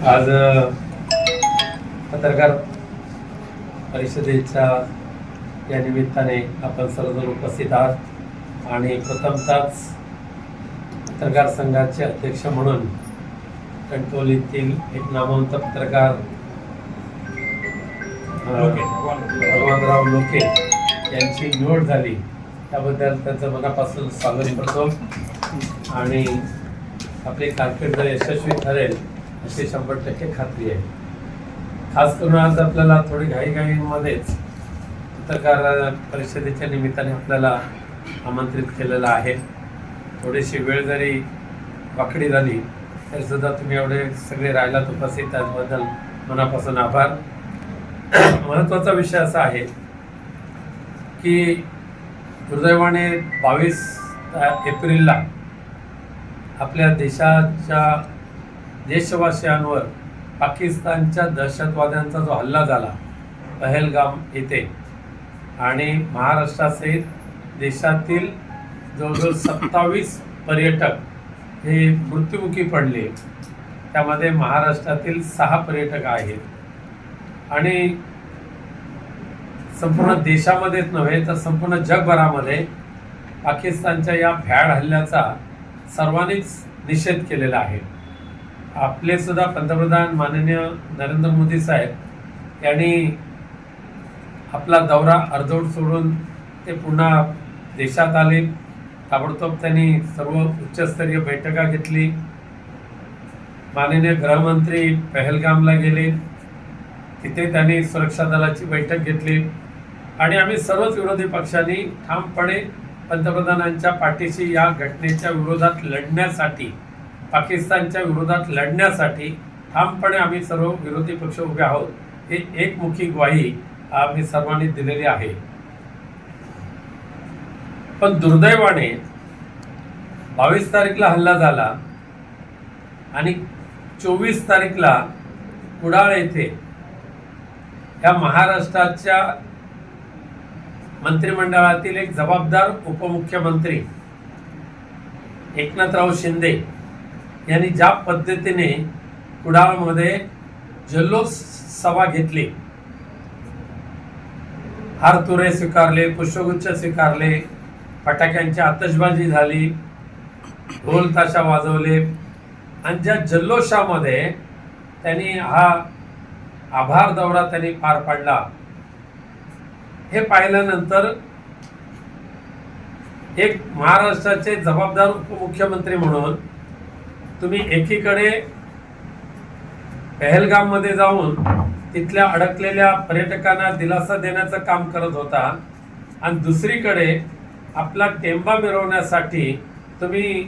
आज पत्रकार परिषदेच्या या निमित्ताने आपण सर्वजण उपस्थित आहात आणि प्रथमतःच पत्रकार संघाचे अध्यक्ष म्हणून कणकवलीतील एक नामवंत पत्रकार. भगवानराव लोके यांची निवड झाली. त्याबद्दल त्यांचं मनापासून स्वागत करतो. आणि आपली कारकीर्द यशस्वी ठरेल. अशी शंभर टक्के खात्री आहे. खास करून आज आपल्याला थोडी घाईघाईमध्येच पत्रकार परिषदेच्या निमित्ताने आपल्याला आमंत्रित केलेलं आहे. थोडीशी वेळ जरी वाकडी झाली तरी सुद्धा तुम्ही एवढे सगळे राहिलात उपस्थित त्याबद्दल मनापासून आभार. महत्त्वाचा विषय असा आहे की दुर्दैवाने बावीस एप्रिलला आपल्या देशाच्या देशवासियांवर पाकिस्तानच्या दहशतवाद्यांचा जो हल्ला झाला पहलगाम येथे आणि महाराष्ट्रासहित देशातील जवळजवळ सत्तावीस पर्यटक हे मृत्युमुखी पडले. त्यामध्ये महाराष्ट्रातील सहा पर्यटक आहेत. आणि संपूर्ण देशामध्येच नव्हे तर संपूर्ण जगभरामध्ये पाकिस्तानच्या या भ्याड हल्ल्याचा सर्वांनीच निषेध केलेला आहे. आपले सुद्धा पंतप्रधान माननीय नरेंद्र मोदी साहेब यांनी आपला दौरा अर्धवट सोडून ते पुन्हा देशात आले. ताबडतोब त्यांनी सर्व उच्चस्तरीय बैठका घेतली. माननीय गृहमंत्री पहलगामला गेले. तिथे त्यांनी सुरक्षा दलाची बैठक घेतली. आणि आम्ही सर्वच विरोधी पक्षांनी ठामपणे पंतप्रधानांच्या पाठीशी या घटनेच्या विरोधात लढण्यासाठी पाकिस्तानच्या विरोधात लढण्यासाठी ठामपणे आम्ही सर्व विरोधी पक्ष उभे आहोत. हे एकमुखी ग्वाही आम्ही सर्वांनी दिलेली आहे. पण दुर्दैवाने बावीस तारीखला हल्ला झाला आणि चोवीस तारीखला कुडाळ येथे या महाराष्ट्राच्या मंत्रिमंडळातील एक जबाबदार उपमुख्यमंत्री एकनाथराव शिंदे यांनी ज्या पद्धतीने कुडाळमध्ये जल्लोष सभा घेतली हारतुरे स्वीकारले पुष्पगुच्छ स्वीकारले फटाक्यांची आतषबाजी झाली ढोल ताशा वाजवले आणि ज्या जल्लोषामध्ये त्यांनी हा आभार दौरा त्यांनी पार पाडला हे पाहिल्यानंतर एक महाराष्ट्राचे जबाबदार उपमुख्यमंत्री म्हणून तुम्ही एकीकडे पहलगाममध्ये जाऊन तिथल्या अडकलेल्या पर्यटकांना दिलासा देण्याचं काम करत होता आणि दुसरीकडे आपला टेंबा मिरवण्यासाठी तुम्ही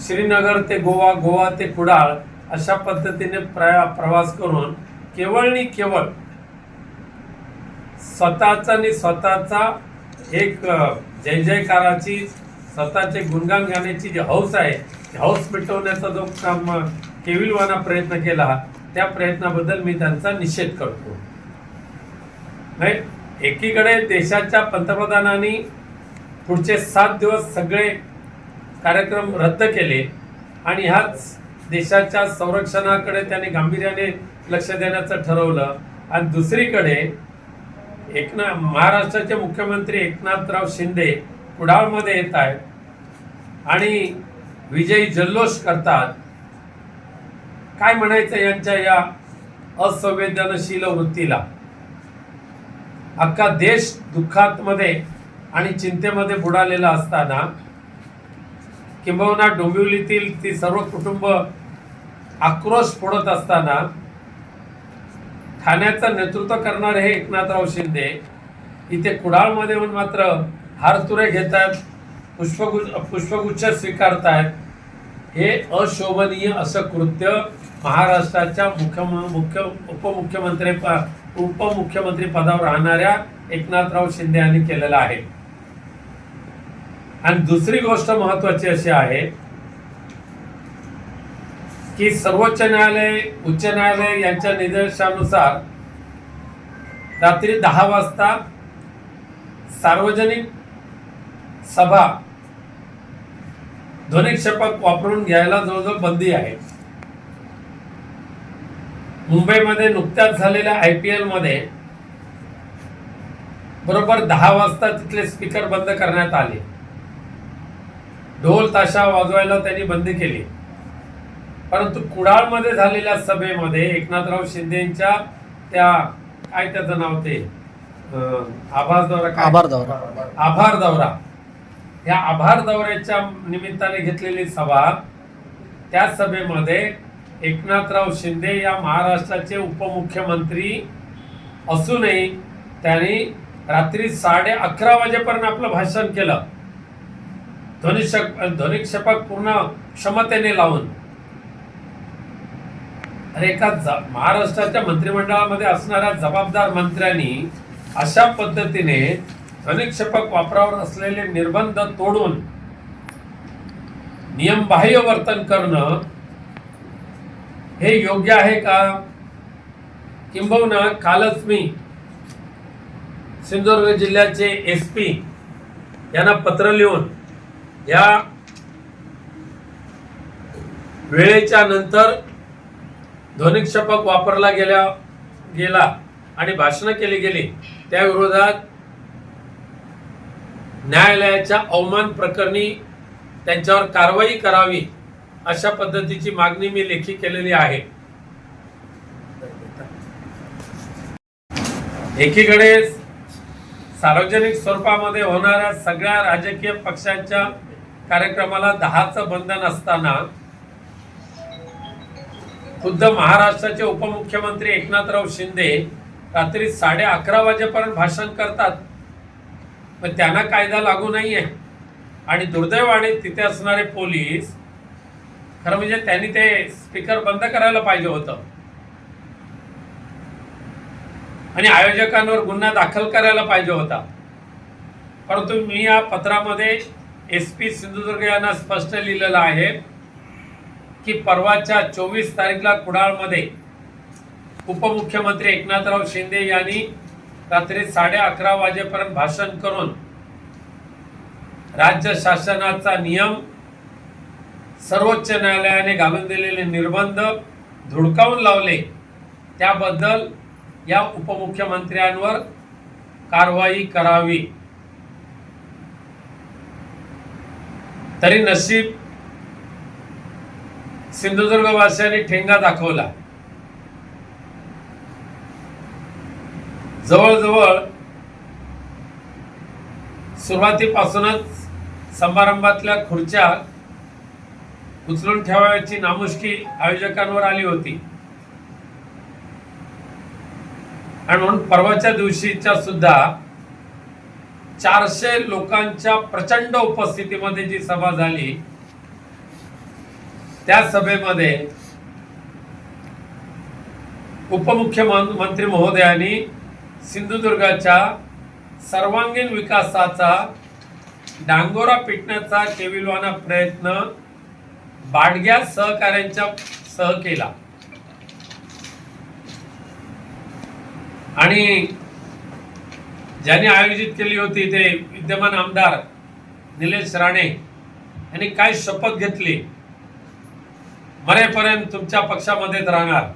श्रीनगर ते गोवा गोवा ते कुडाळ अशा पद्धतीने प्रया प्रवास करून केवळ आणि केवळ स्वतःचा आणि स्वतःचा एक जय जयकाराची स्वतःचे गुणगान गाण्याची जी हौस आहे हौस मिटवण्याचा जो काम केविलवाना प्रयत्न केला त्या प्रयत्नाबद्दल मी त्यांचा निषेध करतो. नाही एकीकडे देशाच्या पंतप्रधानांनी पुढचे सात दिवस सगळे कार्यक्रम रद्द केले आणि ह्याच देशाच्या संरक्षणाकडे त्याने गांभीर्याने लक्ष देण्याचं ठरवलं. आणि दुसरीकडे एकनाथ महाराष्ट्राचे मुख्यमंत्री एकनाथराव शिंदे कुडाळमध्ये येत आहेत आणि विजयी जल्लोष करतात. काय म्हणायचं यांच्या या असंवेदनशील वृत्तीला? अख्खा देश दुःखात मध्ये आणि चिंतेमध्ये बुडालेला असताना किंबहुना डोंबिवलीतील ती सर्व कुटुंब आक्रोश फोडत असताना ठाण्याचं नेतृत्व करणारे हे एकनाथराव शिंदे इथे कुडाळमध्ये येऊन हार हारतुरे घेत आहेत पुष्पगुच्छ पुष्पगुच्छ स्वीकारतायत. हे अशोभनीय असं कृत्य महाराष्ट्राच्या मुख्य मुख्य उपमुख्यमंत्री प- उपमुख्यमंत्री पदावर राहणाऱ्या एकनाथराव शिंदे यांनी केलेलं आहे. आणि दुसरी गोष्ट महत्वाची अशी आहे की सर्वोच्च न्यायालय उच्च न्यायालय यांच्या निर्देशानुसार रात्री दहा वाजता सार्वजनिक सभा. ध्वनिक्षेपक वापरून घ्यायला जवळजवळ बंदी आहे. मुंबईमध्ये नुकत्याच झालेल्या आय पी एलमध्ये बरोबर दहा वाजता तिथले स्पीकर बंद करण्यात आले. ढोल ताशा वाजवायला त्यांनी बंदी केली. परंतु कुडाळमध्ये झालेल्या सभेमध्ये एकनाथराव शिंदेच्या त्या काय त्याचं नाव ते अं, आभास दौरा? आभार दौरा. आभार दौरा. या आभार दौऱ्याच्या निमित्ताने घेतलेली सभा त्या सभेमध्ये एकनाथराव शिंदे या महाराष्ट्राचे उपमुख्यमंत्री असूनही त्यांनी रात्री साडे अकरा वाजेपर्यंत आपलं भाषण केलं. ध्वनिशक ध्वनिक्षेपक पूर्ण क्षमतेने लावून. अरे एका महाराष्ट्राच्या मंत्रिमंडळामध्ये असणाऱ्या जबाबदार मंत्र्यांनी अशा पद्धतीने अनिक्षेपक वापरावर असलेले निर्बंध तोडून नियमबाह्य वर्तन करणं हे योग्य आहे का? किंबहुना कालच मी सिंधुदुर्ग जिल्ह्याचे एस पी यांना पत्र लिहून या वेळेच्या नंतर ध्वनिक्षेपक वापरला गेल्या गेला आणि भाषणं केली गेली त्या विरोधात न्यायालयाच्या अवमान प्रकरणी त्यांच्यावर कारवाई करावी अशा पद्धतीची मागणी मी लेखी केलेली आहे. एकीकडे सार्वजनिक स्वरूपामध्ये होणाऱ्या सगळ्या राजकीय पक्षांच्या कार्यक्रमाला दहाचं बंधन असताना खुद्द महाराष्ट्राचे उपमुख्यमंत्री एकनाथराव शिंदे रात्री साडे अकरा वाजेपर्यंत भाषण करतात. पण त्यांना कायदा लागू नाहीये. आणि दुर्दैवाने तिथे असणारे पोलीस खरं म्हणजे त्यांनी ते स्पीकर बंद करायला पाहिजे होतं. आणि आयोजकांवर गुन्हा दाखल करायला पाहिजे होता. परंतु मी या पत्रामध्ये एस पी सिंधुदुर्ग यांना स्पष्ट लिहिलेलं आहे की परवाच्या चोवीस तारीखला कुडाळमध्ये उपमुख्यमंत्री एकनाथराव शिंदे यांनी रात्री साडे अकरा वाजेपर्यंत भाषण करून राज्य शासनाचा नियम सर्वोच्च न्यायालयाने घालून दिलेले निर्बंध धुडकावून लावले. त्याबद्दल या उपमुख्यमंत्र्यांवर कारवाई करावी. तरी नशीब सिंधुदुर्गवासियांनी ठेंगा दाखवला. जवळजवळ सुरुवातीपासूनच समारंभातल्या खुर्च्या उचलून ठेवायची नामुष्की आयोजकांवर आली होती. आणि म्हणून परवाच्या दिवशीच्या सुद्धा चारशे लोकांच्या प्रचंड उपस्थितीमध्ये जी सभा झाली त्या सभेमध्ये उपमुख्यमंत्री महोदयांनी सिंधुदुर्गाच्या सर्वांगीण विकासाचा डांगोरा पिटण्याचा केविलवाना प्रयत्न बाडग्या सहकाऱ्यांच्या सह केला. आणि ज्यांनी आयोजित केली होती ते विद्यमान आमदार निलेश राणे यांनी काय शपथ घेतली? मरेपर्यंत तुमच्या पक्षामध्येच राहणार.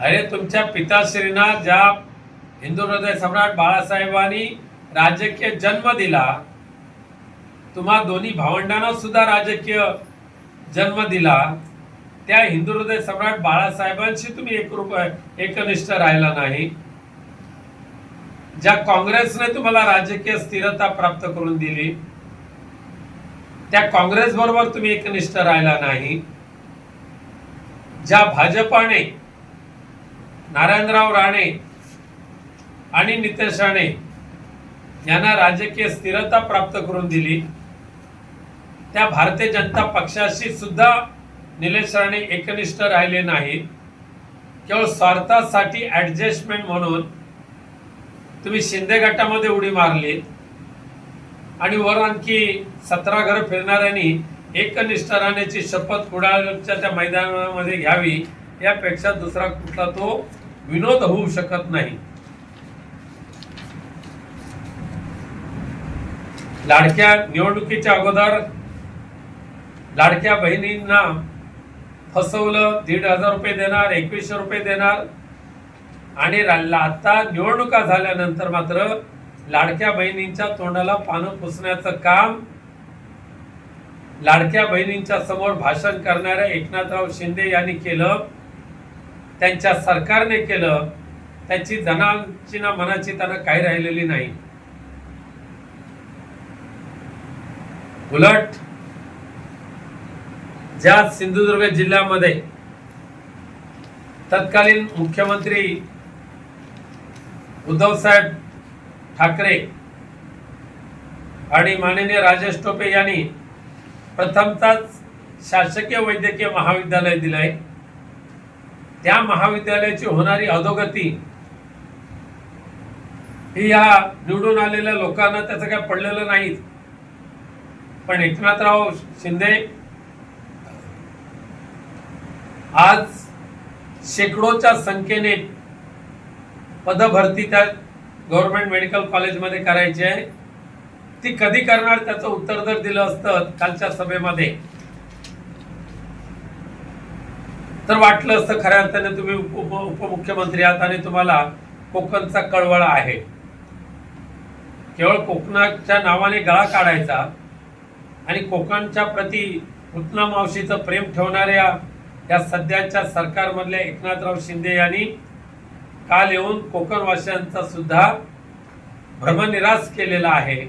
अरे तुमच्या पिताश्रींना ज्या हिंदू हृदय सम्राट बाळासाहेबांनी राजकीय जन्म दिला तुम्हा दोन्ही भावंडांना सुद्धा राजकीय जन्म दिला त्या हिंदू हृदय सम्राट बाळासाहेबांशी तुम्ही एक रुपये एकनिष्ठ राहिला नाही. ज्या काँग्रेसने तुम्हाला राजकीय स्थिरता प्राप्त करून दिली त्या काँग्रेस बरोबर तुम्ही एकनिष्ठ राहिला नाही. ज्या भाजपाने नारायणराव राणे आणि नितेश राणे यांना राजकीय स्थिरता प्राप्त करून दिली. त्या भारतीय जनता पक्षाशी सुद्धा निलेश राणे एकनिष्ठ राहिले नाही केवळ स्वार्थासाठी ॲडजस्टमेंट म्हणून तुम्ही शिंदे गटामध्ये उडी मारली आणि वर आणखी सतरा घर फिरणाऱ्यांनी एकनिष्ठ राहण्याची शपथ कुडाळच्या त्या मैदानामध्ये घ्यावी यापेक्षा दुसरा कुठला तो विनोद होऊ शकत नाही. लाडक्या निवडणुकीच्या अगोदर लाडक्या बहिणींना फसवलं दीड हजार रुपये देणार एकवीसशे रुपये देणार. आणि आता निवडणुका झाल्यानंतर मात्र लाडक्या बहिणींच्या तोंडाला पानं पुसण्याचं काम लाडक्या बहिणींच्या समोर भाषण करणाऱ्या एकनाथराव शिंदे यांनी केलं. त्यांच्या सरकारने केलं त्याची जनाची ना मनाची त्यांना काही राहिलेली नाही. उलट ज्या सिंधुदुर्ग जिल्ह्यामध्ये तत्कालीन मुख्यमंत्री उद्धवसाहेब ठाकरे आणि माननीय राजेश टोपे यांनी प्रथमतच शासकीय वैद्यकीय महाविद्यालय दिलंय. त्या महाविद्यालयाची होणारी अधोगती ही या निवडून आलेल्या लोकांना त्याचं काय पडलेलं नाही पण एकनाथराव शिंदे आज शेकडोच्या संख्येने पदभरती त्या गव्हर्नमेंट मेडिकल कॉलेजमध्ये करायची आहे. ती कधी करणार त्याचं उत्तर जर दिलं असतं कालच्या सभेमध्ये तर वाटलं असतं खऱ्या अर्थाने तुम्ही उप उपमुख्यमंत्री आहात आणि तुम्हाला कोकणचा कळवळा आहे. केवळ कोकणाच्या नावाने गळा काढायचा आणि कोकणच्या प्रती पुतना मावशीचं प्रेम ठेवणाऱ्या या सध्याच्या सरकारमधल्या एकनाथराव शिंदे यांनी काल येऊन कोकणवासियांचा सुद्धा भ्रमनिरास केलेला आहे.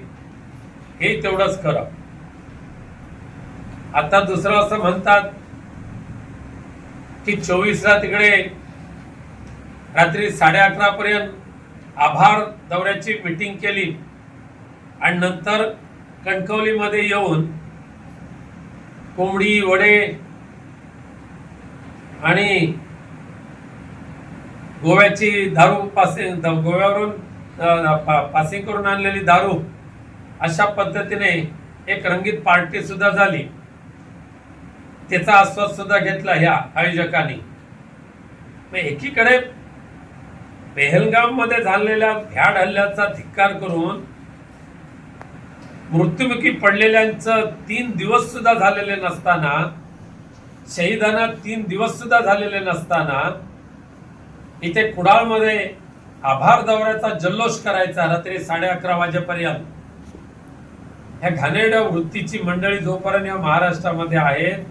हे तेवढंच खरं. आता दुसरं असं म्हणतात की चोवीसला तिकडे रात्री साडे अकरापर्यंत आभार दौऱ्याची मिटिंग केली. आणि नंतर कणकवलीमध्ये येऊन कोंबडी वडे आणि गोव्याची दारू पासिंग गोव्यावरून पासिंग करून आणलेली दारू अशा पद्धतीने एक रंगीत पार्टी सुद्धा झाली. त्याचा आस्वाद सुद्धा घेतला ह्या आयोजकांनी. मग एकीकडे पेहलगाममध्ये झालेल्या भ्याड हल्ल्याचा धिक्कार करून मृत्युमुखी पडलेल्यांचं तीन दिवस सुद्धा झालेले नसताना शहीदांना तीन दिवस सुद्धा झालेले नसताना इथे कुडाळमध्ये आभार दौऱ्याचा जल्लोष करायचा रात्री साडे अकरा वाजेपर्यंत. ह्या घाणेरड्या वृत्तीची मंडळी जोपर्यंत या महाराष्ट्रामध्ये आहेत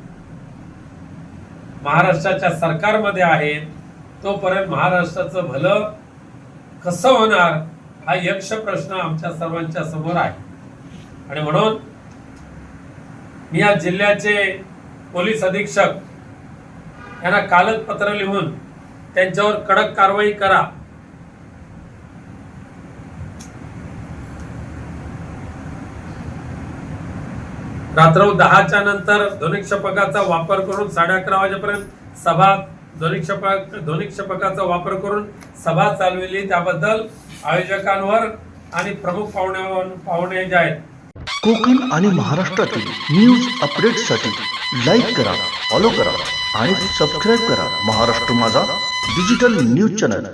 महाराष्ट्राच्या सरकारमध्ये आहेत तोपर्यंत महाराष्ट्राचं भलं कसं होणार हा यक्ष प्रश्न आमच्या सर्वांच्या समोर आहे. आणि म्हणून मी या जिल्ह्याचे पोलीस अधीक्षक यांना कालच पत्र लिहून त्यांच्यावर कडक कारवाई करा रात्र दहाच्या नंतर ध्वनिक्षेपकाचा वापर करून साडे अकरा वाजेपर्यंत सभा ध्वनिक्षपक ध्वनिक्षेपकाचा वापर करून सभा चालविली. त्याबद्दल आयोजकांवर आणि प्रमुख पाहुण्या पाहुणे जे आहेत. कोकण आणि महाराष्ट्रातील न्यूज अपडेट्ससाठी लाईक करा फॉलो करा आणि सबस्क्राईब करा महाराष्ट्र माझा डिजिटल न्यूज चॅनल